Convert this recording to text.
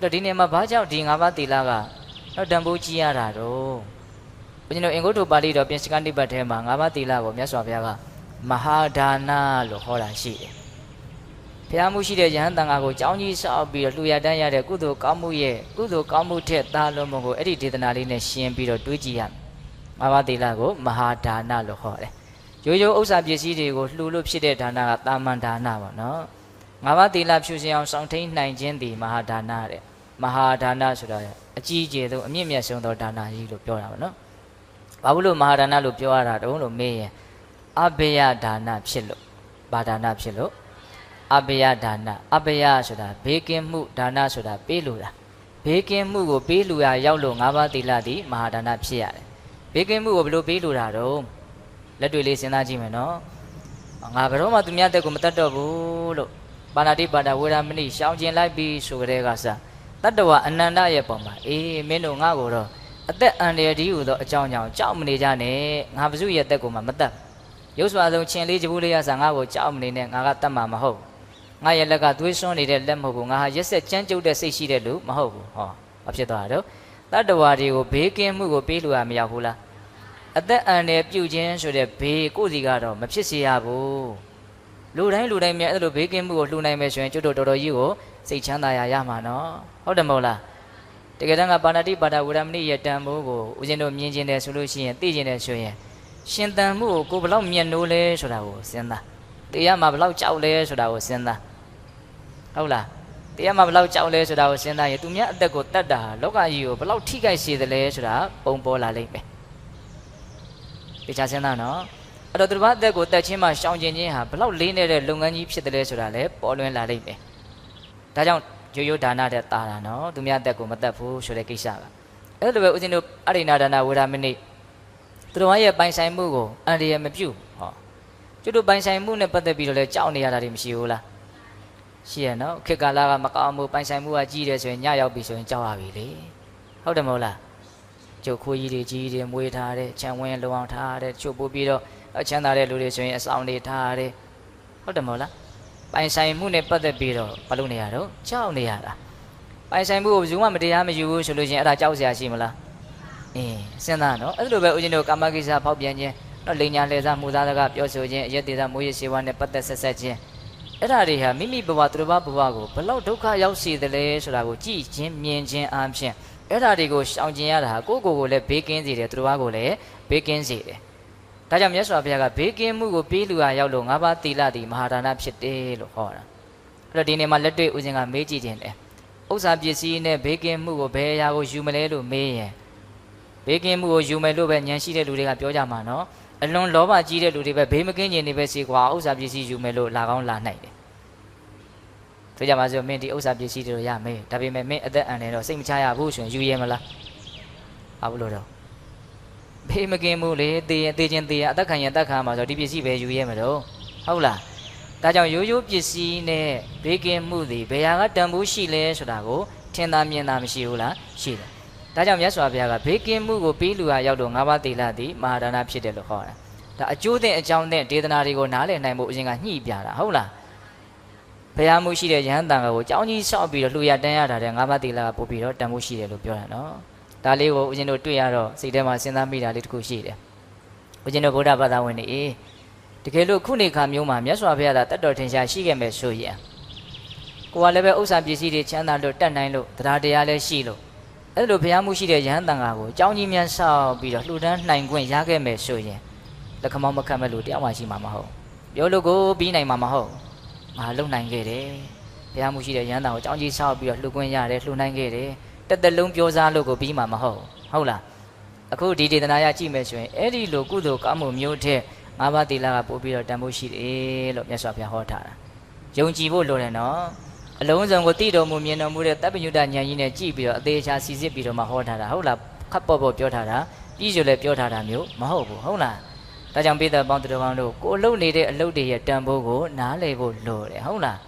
တော့ဒီနေရာမှာဘာကြောင့်ဒီ၅ပါးသီလကတော့တန်ဖိုးကြီးရတာတော့ဘုရားတို့အင်္ဂုတ္တပါဠိတော်ပြင်စကနိပတ်ထဲမှာ၅ပါးသီလကိုမြတ်စွာဘုရားကမဟာဒါနလို့ဟောတာရှိတယ်ဘုရားမှုရှိတဲ့ယဟန်တန်ဃာကိုကြောင်းကြီးဆောက်ပြီးတော့လှူရတန်းရတဲ့ကုသိုလ်ကောင်းမှုရဲ့ကုသိုလ်ကောင်းမှုထက်သားလုံးမကိုအဲ့ဒီဒေသနာလေးနဲ့ရှင်းပြီးတော့တွေးကြည့်ရမယ်၅ပါးသီလကိုမဟာဒါနလို့ဟောတယ်ရိုးရိုးဥစ္စာပစ္စည်းတွေကိုလှူလို့ဖြစ်တဲ့ဒါနကတာမန်ဒါနပေါ့နော်ငါးပါးသီလဖြူစင်အောင်စောင့်ထိန်နိုင်ခြင်းသည်မဟာဒါနတဲ့ မဟာဒါနဆိုတာအကြီးအကျယ်ဆုံးအမြင့်မြတ်ဆုံးသောဒါနကြီးလို့ပြောတာပေါ့နော်ဘာလို့မဟာဒါနလို့ပြောရတာတုံးလို့မေးရင်အဘယဒါနဖြစ်လို့ဘာဒါနဖြစ်လို့အဘယဒါနအဘယဆိုတာဘေးကင်းမှုဒါနဆိုတာပေးလို့တာဘေးကင်းမှုကိုပေးလို့ရရောက်လို့ငါးပါးသီလသည်မဟာဒါနဖြစ်ရတယ်ဘေးကင်းမှုကိုဘယ်လိုပေးလို့တာတုံးလက်တွေလေးစဉ်းစားကြည့်မယ်နော်ငါဘယ်တော့မှသူများတက်ကိုမတတ်တော့ဘူးလို့ပါဏာတိပါဒဝေရမဏိရှောင်ကျင်လိုက်ပြီးဆိုကြတဲ့ကစား တတ္တဝအနန္တရဲ့ပုံမှာအေးမင်းတို့ငါ့ကိုတော့အသက်အန္တရာယ်ဒီဟူသောအကြောင်းကြောင့်ကြောက်မနေကြနဲ့ငါဘစုရဲ့တက်ကိုမှမတတ်ရုပ်စွာဆုံးချင်းလေးကြဘူးလေးရစားငါ့ကိုကြောက်မနေနဲ့ငါကတတ်မှာမဟုတ်ငါရဲ့လက်ကသွေးစွန်းနေတဲ့လက်မဟုတ်ဘူးငါဟာရက်ဆက်ကြမ်းကြုတ်တဲ့စိတ်ရှိတဲ့လူမဟုတ်ဘူးဟောဘာဖြစ်သွားတာတော့တတ္တဝါတွေကိုဘေးကင်းမှုကိုပေးလို့ရမရောက်ဘူးလားအသက်အန္တရာယ်ပြုခြင်းဆိုတဲ့ဘေးကိုယ်စီကတော့မဖြစ်စေရဘူး လူတိုင်းလူတိုင်းမြဲအဲ့လိုဘေးကင်းမှုကိုလှူနိုင်မယ်ဆိုရင်ကျွတ်တော်တော်ကြီးကိုစိတ်ချမ်းသာရရမှာနော်ဟုတ်တယ်မဟုတ်လားတကယ်တမ်းကပါဏာတိပါဒဝရမဏိရဲ့တန်ဖိုးကိုဦးဇင်းတို့မြင်ကျင်တယ်ဆိုလို့ရှိရင်သိကျင်တယ်ဆိုရင်ရှင်တန်မှုကိုကိုဘလောက်မြတ်နိုးလဲဆိုတာကိုစဉ်းစားတရားမှာဘလောက်ကြောက်လဲဆိုတာကိုစဉ်းစားဟုတ်လားတရားမှာဘလောက်ကြောက်လဲဆိုတာကိုစဉ်းစားရင်သူများအသက်ကိုတတ်တာလောကကြီးကိုဘလောက်ထိခိုက်စေသလဲဆိုတာပုံပေါ်လာလိမ့်မယ်တခြားစဉ်းစားနော် အဲ့တော့သူတစ်ပါးအသက်ကိုတက်ချင်းမှရှောင်ကျင်ခြင်းဟာဘလောက်လေးနေတဲ့လုပ်ငန်းကြီးဖြစ်တယ်လဲဆိုတာလည်းပေါ်လွင်လာလိမ့်မယ်ဒါကြောင့်ရိုးရိုးဒါနတဲ့တာတာနော်သူများအသက်ကိုမတက်ဘူးဆိုတဲ့ကိစ္စကအဲ့လိုပဲဦးဇင်းတို့အရိဏဒါနဝေဒမနိသူတော်ရဲ့ပိုင်ဆိုင်မှုကိုအန္တရာယ်မပြုဟောကျွတ်တို့ပိုင်ဆိုင်မှုနဲ့ပတ်သက်ပြီးတော့လဲကြောက်နေရတာတွေမရှိဘူးလားရှိရနော်ခေတ်ကာလကမကောင်းမှုပိုင်ဆိုင်မှုကကြီးတယ်ဆိုရင်ညရောက်ပြီဆိုရင်ကြောက်ရပြီလေဟုတ်တယ်မဟုတ်လား ကျုပ်ခွေးကြီးတွေကြီးတွေမွေးထားတယ်ခြံဝင်းလုံအောင်ထားတယ်ချုပ်ပို့ပြီးတော့အချမ်းသာတဲ့လူတွေဆိုရင်အဆောင်တွေထားတယ်ဟုတ်တယ်မဟုတ်လားပိုင်ဆိုင်မှုနဲ့ပတ်သက်ပြီးတော့ဘာလို့နေရတော့ကြောက်နေရတာပိုင်ဆိုင်မှုကိုဘယ်သူမှမတရားမယူဘူးဆိုလို့ချင်းအဲ့ဒါကြောက်စရာရှိမလားအင်းစဉ်းစားနော်အဲ့လိုပဲဦးဇင်းတို့ကာမကိစ္စဖောက်ပြန်ခြင်းတော့လိန်ညာလှည့်စားမှုသားစကားပြောဆိုခြင်းအယက်ဒေသမိုးရရှိဝါနဲ့ပတ်သက်ဆက်ဆက်ခြင်းအဲ့ဒါတွေဟာမိမိဘဝသူတစ်ပါးဘဝကိုဘလောက်ဒုက္ခရောက်စေတယ်လဲဆိုတာကိုကြည့်ခြင်းမြင်ခြင်းအားဖြင့် အဲ့ဒါတွေကိုရှောင်ကျင်ရတာဟာကိုယ့်ကိုယ်ကိုလည်းဘေးကင်းစေတယ်သူတစ်ပါးကိုလည်းဘေးကင်းစေတယ်ဒါကြောင့်မြတ်စွာဘုရားကဘေးကင်းမှုကိုပေးလူဟာရောက်လို့ငါးပါးသီလသည်မဟာဒါနဖြစ်တယ်လို့ဟောတာအဲ့တော့ဒီနေ့မှာလက်တွေ့ဦးဇင်းကမေးကြည့်ခြင်းတယ်ဥစ္စာပစ္စည်းနဲ့ဘေးကင်းမှုကိုဘယ်အရာကိုယူမလဲလို့မေးရင်ဘေးကင်းမှုကိုယူမယ်လို့ပဲဉာဏ်ရှိတဲ့လူတွေကပြောကြမှာနော်အလွန်လောဘကြီးတဲ့လူတွေပဲဘေးမကင်းခြင်းတွေပဲစီကွာဥစ္စာပစ္စည်းယူမယ်လို့လာကောင်းလာနိုင်တယ် ဆိုကြပါစို့မင်းဒီဥစ္စာပစ္စည်းတွေရမယ်ဒါပေမဲ့မင်းအသက်အန္တရာယ်တော့စိတ်မချရဘူးဆိုရင်ယူရဲမလားဘာလို့တော့ဘေးမကင်းဘူးလေတေးရင်တေးချင်းတေးရင်အသက်ခံရင်အသက်ခံမှာဆိုဒီပစ္စည်းပဲယူရဲမတော့ဟုတ်လားဒါကြောင့်ရိုးရိုးပစ္စည်းနဲ့ဘေးကင်းမှုတွေဘယ်ဟာကတန်ဖိုးရှိလဲဆိုတာကိုထင်သာမြင်သာမရှိဘူးလားရှိတယ်ဒါကြောင့်မြတ်စွာဘုရားကဘေးကင်းမှုကိုပေးလူဟာရောက်တော့ငါးပါးသီလသည်မဟာဒါနဖြစ်တယ်လို့ခေါ်တာဒါအကျိုးတဲ့အကြောင်းတဲ့ဒေသနာတွေကိုနားလည်နိုင်ဖို့အရင်ကညှိပြတာဟုတ်လား ဘုရားမှုရှိတဲ့ယဟန်တန်ကိုကြောင်းကြီးဆောက်ပြီးတော့လှူရတန်းရတာတဲ့ငါးပါးသီလကပို့ပြီးတော့တန်ဖိုးရှိတယ်လို့ပြောတာနော်ဒါလေးကိုဦးဇင်းတို့တွေ့ရတော့စိတ်ထဲမှာစဉ်းစားမိတာလေးတစ်ခုရှိတယ်ဦးဇင်းတို့ဗုဒ္ဓဘာသာဝင်တွေအေးတကယ်လို့ခုနေခါမျိုးမှာမြတ်စွာဘုရားသာတတ်တော်ထင်ရှားရှိခဲ့မယ်ဆိုရင်ကိုကလည်းပဲဥစ္စာပစ္စည်းတွေချမ်းသာလို့တတ်နိုင်လို့တရားတရားလည်းရှိလို့အဲ့လိုဘုရားမှုရှိတဲ့ယဟန်တန်ဃာကိုအကြောင်းကြီးများဆောက်ပြီးတော့လှူဒန်းနိုင်ခွင့်ရခဲ့မယ်ဆိုရင်လက်ခမောင်းမခတ်မဲ့လို့တရားမှရှိမှာမဟုတ်ပြောလို့ကိုပြီးနိုင်မှာမဟုတ် ငါလုံနိုင်ခဲ့တယ်ဘုရားမှုရှိတဲ့ယဟန်တန်ကိုအကြောင်းကြီးဆောက်ပြီးတော့လှူခွင့်ရတယ်လှူနိုင်ခဲ့တယ်တက်တက်လုံးပြောစားလို့ကိုပြီးမှာမဟုတ်ဟုတ်လားအခုဒီဒေသနာရကြည့်မယ်ဆိုရင်အဲ့ဒီလိုကုသိုလ်ကောင်းမှုမျိုးတဲ့ငါးပါးသီလကပို့ပြီးတော့တန်ဖို့ရှိတယ်လို့မြတ်စွာဘုရားဟောထားတာယုံကြည်ဖို့လိုတယ်နော်အလုံးစုံကိုတည်တော်မူမြင်တော်မူတဲ့တပ်ပညုတဉာဏ်ကြီးနဲ့ကြည့်ပြီးတော့အသေးချာစီစစ်ပြီးတော့မှဟောထားတာဟုတ်လားခပ်ပေါ်ပေါ်ပြောထားတာပြီးဆိုလည်းပြောထားတာမျိုးမဟုတ်ဘူးဟုတ်လား ဒါကြောင့်ပိဿပေါင်းတော်ကောင်းတို့ကိုလှုပ်နေတဲ့အလုပ်တွေရဲ့တန်ဖိုးကိုနားလည်ဖို့လိုတယ်ဟုတ်လား